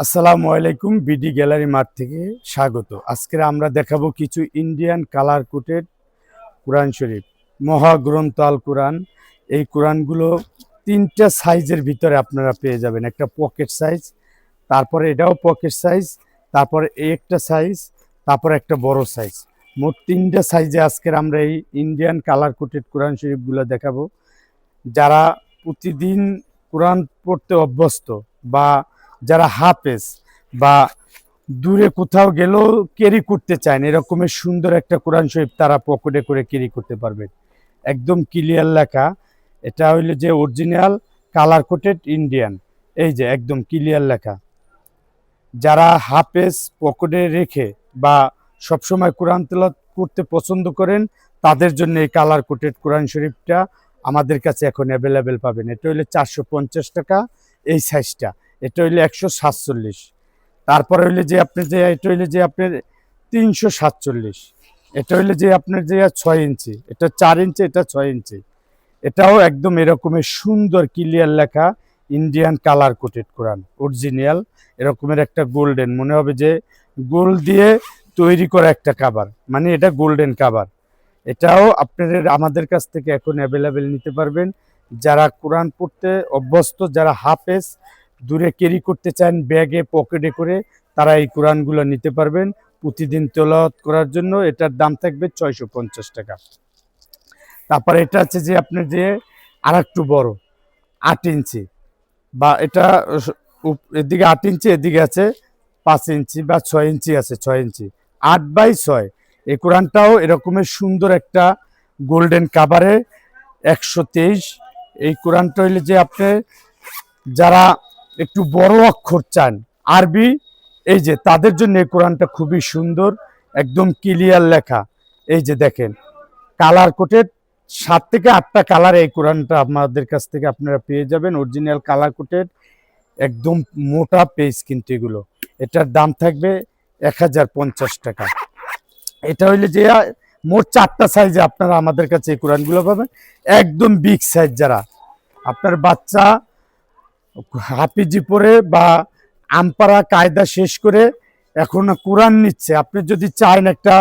আসসালামু আলাইকুম BD gallery মাঠ থেকে স্বাগত। আজকে আমরা দেখাবো কিছু ইন্ডিয়ান কালার কোটেড কোরআন শরীফ। মহাগ্রন্থ আল কোরআন এই কোরআনগুলো তিনটা সাইজের ভিতরে আপনারা পেয়ে যাবেন। একটা পকেট সাইজ তারপরে এটাও পকেট সাইজ তারপরে এই একটা সাইজ তারপরে একটা বড় সাইজ মোট তিনটা সাইজে আজকের আমরা এই ইন্ডিয়ান কালার কোটেড কোরআন শরীফগুলো দেখাবো। যারা প্রতিদিন কোরআন পড়তে অভ্যস্ত বা যারা হাফেজ বা দূরে কোথাও গেলেও ক্যারি করতে চান এরকমের সুন্দর একটা কোরআন শরীফ তারা পকেটে করে ক্যারি করতে পারবেন একদম ক্লিয়ার লেখা। এটা হইল যে অরিজিনাল কালার কোটেড ইন্ডিয়ান এই যে একদম ক্লিয়ার লেখা। যারা হাফেজ পকেটে রেখে বা সবসময় কোরআন তেলাওয়াত করতে পছন্দ করেন, তাদের জন্য এই কালার কোটেড কোরআন শরীফটা আমাদের কাছে এখন অ্যাভেলেবেল পাবেন। এটা হইলে চারশো পঞ্চাশ টাকা, এই সাইজটা এটা হইলে একশো সাতচল্লিশ। তারপরে হইলে যে আপনি যে, এটা হইলে যে আপনার তিনশো সাতচল্লিশ। এটা হইলে যে আপনার যে ছয় ইঞ্চি, এটা চার ইঞ্চি, এটা ছয় ইঞ্চি। এটাও একদম এরকমের সুন্দর ক্লিয়ার লেখা Indian colour coated Quran original এরকমের একটা গোল্ডেন মনে হবে যে গোল্ড দিয়ে তৈরি করা একটা কাবার মানে এটা গোল্ডেন কাবার এটাও আপনাদের, আমাদের কাছ থেকে এখন অ্যাভেলেবেল নিতে পারবেন। যারা কোরআন পড়তে অভ্যস্ত, যারা হাফেজ দূরে ক্যারি করতে চান ব্যাগে পকেটে করে, তারা এই কোরআনগুলো নিতে পারবেন। প্রতিদিন তেলাওয়াত করার জন্য এটার দাম থাকবে ছয়শো পঞ্চাশ টাকা। তারপরে এটা আছে যে আপনার যে আর একটু বড়, আট ইঞ্চি বা এটা এদিকে আট ইঞ্চি, এদিকে আছে পাঁচ ইঞ্চি বা ছয় ইঞ্চি আছে, ছয় ইঞ্চি। আট বাই ছয়। এই কোরআনটাও এরকমের সুন্দর একটা গোল্ডেন কাভারে একশো তেইশ। এই কোরআনটা হইলে যে আপনি যারা একটু বড় অক্ষর চান। আরবি, এই যে, তাদের জন্য এই কোরআনটা খুবই সুন্দর, একদম ক্লিয়ার লেখা। এই যে, দেখেন কালার কোটেড সাত থেকে আটটা কালার এই কোরআনটা আমাদের কাছ থেকে আপনারা পেয়ে যাবেন অরিজিনাল কালার কোটেড একদম মোটা পেজ কিন্তু এগুলো। এটার দাম থাকবে এক হাজার পঞ্চাশ টাকা। এটা হইলে যে, মোট চারটা সাইজে আপনারা আমাদের কাছে এই কোরআনগুলো পাবেন। একদম বিগ সাইজ যারা। আপনার বাচ্চা হাফিজি পরে বা আমপারা কায়দা শেষ করে এখন কোরআন নিচ্ছে। আপনি যদি চান একটা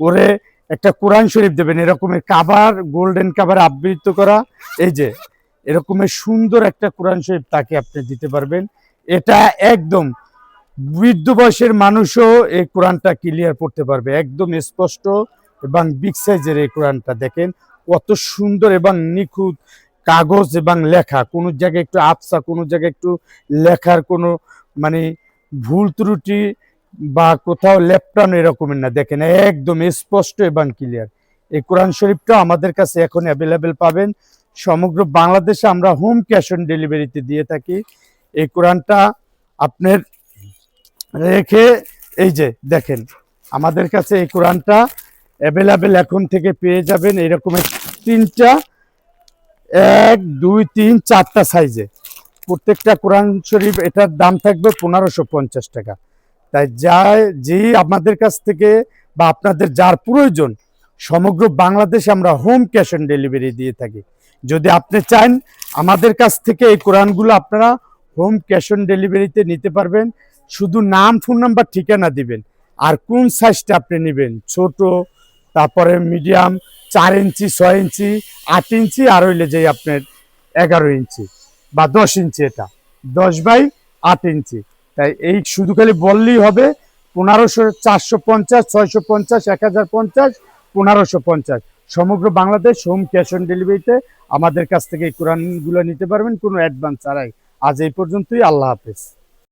ওরে একটা কোরআন শরীফ দেবেন এরকমের কাবার, গোল্ডেন কাবার আবৃত করা, এই যে এরকমের সুন্দর একটা কোরআন শরীফ তাকে আপনি দিতে পারবেন। এটা একদম বৃদ্ধ বয়সের মানুষও এই কোরআনটা ক্লিয়ার পড়তে পারবে। একদম স্পষ্ট এবং বিগ সাইজের এই কোরআনটা দেখেন। কত সুন্দর এবং নিখুঁত কাগজ এবং লেখা, কোনো জায়গায় একটু আবসা কোনো জায়গায় একটু লেখার কোনো মানে ভুল ত্রুটি বা কোথাও লেপটানো এরকমের না। দেখেন, একদম স্পষ্ট এবং ক্লিয়ার এই কোরআন শরীফটা আমাদের কাছে এখন অ্যাভেলেবেল পাবেন। সমগ্র বাংলাদেশে আমরা হোম ক্যাশ অন ডেলিভারিতে দিয়ে থাকি। এই কোরআনটা আপনার রেখে, এই যে দেখেন, আমাদের কাছে এই কোরআনটা অ্যাভেলেবেল এখন থেকে পেয়ে যাবেন। এরকমের তিনটা এক, দুই, তিন, চারটা সাইজে। প্রত্যেকটা কোরআন শরীফ এটার দাম থাকবে পনেরোশো পঞ্চাশ টাকা। তাই যা যেই আমাদের কাছ থেকে বা আপনাদের যার প্রয়োজন, সমগ্র বাংলাদেশে আমরা হোম ক্যাশ অন ডেলিভারি দিয়ে থাকি। যদি আপনি চান, আমাদের কাছ থেকে এই কোরআনগুলো আপনারা হোম ক্যাশ অন ডেলিভারিতে নিতে পারবেন। শুধু নাম ফোন নাম্বার ঠিকানা দিবেন। আর কোন সাইজটা আপনি নেবেন? ছোট, তারপরে মিডিয়াম চার ইঞ্চি, ছয় ইঞ্চি, আট ইঞ্চি, আর হইলে যে আপনার এগারো ইঞ্চি বা দশ ইঞ্চি এটা। দশ বাই আট ইঞ্চি। তাই এই শুধু খালি বললেই হবে, পনেরোশো, চারশো পঞ্চাশ, ছয়শো পঞ্চাশ, এক হাজার পঞ্চাশ, পনেরোশো পঞ্চাশ। সমগ্র বাংলাদেশ হোম ক্যাশ অন ডেলিভারিতে আমাদের কাছ থেকে এই কোরআনগুলো নিতে পারবেন, কোনো অ্যাডভান্স ছাড়াই। আজ এই পর্যন্তই, আল্লাহ হাফেজ।